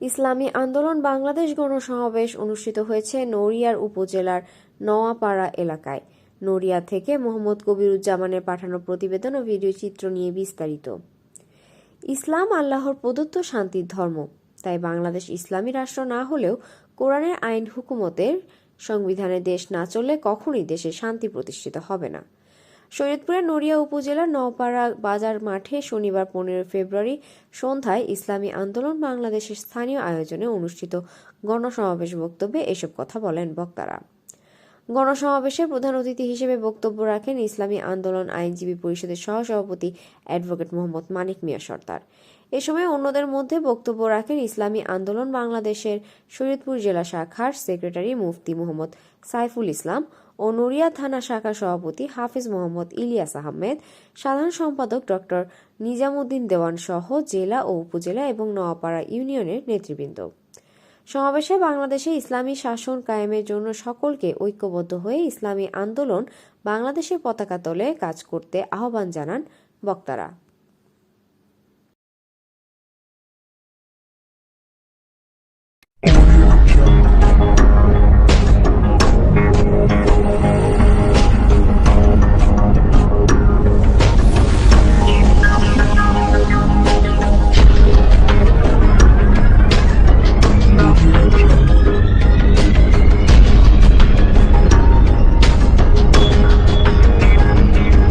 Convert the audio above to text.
ইসলামী আন্দোলন বাংলাদেশ গণসমাবেশ অনুষ্ঠিত হয়েছে নড়িয়ার উপজেলার নওয়াপাড়া এলাকায়। নড়িয়া থেকে মোহাম্মদ কবিরুজ্জামানের পাঠানো প্রতিবেদন ও ভিডিও চিত্র নিয়ে বিস্তারিত। ইসলাম আল্লাহর প্রদত্ত শান্তির ধর্ম। তাই বাংলাদেশ ইসলামী রাষ্ট্র না হলেও কোরআনের আইন হুকুমতের সংবিধানে দেশ না চললে কখনোই দেশে শান্তি প্রতিষ্ঠিত হবে না। শরীয়তপুরের নড়িয়া উপজেলার নওপাড়া বাজার মাঠে শনিবার পনেরো ফেব্রুয়ারি সন্ধ্যায় ইসলামী আন্দোলন বাংলাদেশের স্থানীয় আয়োজনে অনুষ্ঠিত গণসমাবেশ বক্তব্যে এসব কথা বলেন বক্তারা। গণসমাবেশে প্রধান অতিথি হিসেবে বক্তব্য রাখেন ইসলামী আন্দোলন আইনজীবী পরিষদের সহসভাপতি অ্যাডভোকেট মোহাম্মদ মানিক মিয়া সর্দার। এ সময় অন্যদের মধ্যে বক্তব্য রাখেন ইসলামী আন্দোলন বাংলাদেশের শরীয়তপুর জেলা শাখার সেক্রেটারি মুফতি মোহাম্মদ সাইফুল ইসলাম ও নড়িয়া থানা শাখার সভাপতি হাফিজ মোহাম্মদ ইলিয়াস আহমেদ, সাধারণ সম্পাদক ডক্টর নিজামুদ্দিন দেওয়ান সহ জেলা ও উপজেলা এবং নওয়াপাড়া ইউনিয়নের নেতৃবৃন্দ। সমাবেশে বাংলাদেশে ইসলামী শাসন কায়েমের জন্য সকলকে ঐক্যবদ্ধ হয়ে ইসলামী আন্দোলন বাংলাদেশের পতাকা তলে কাজ করতে আহ্বান জানান বক্তারা।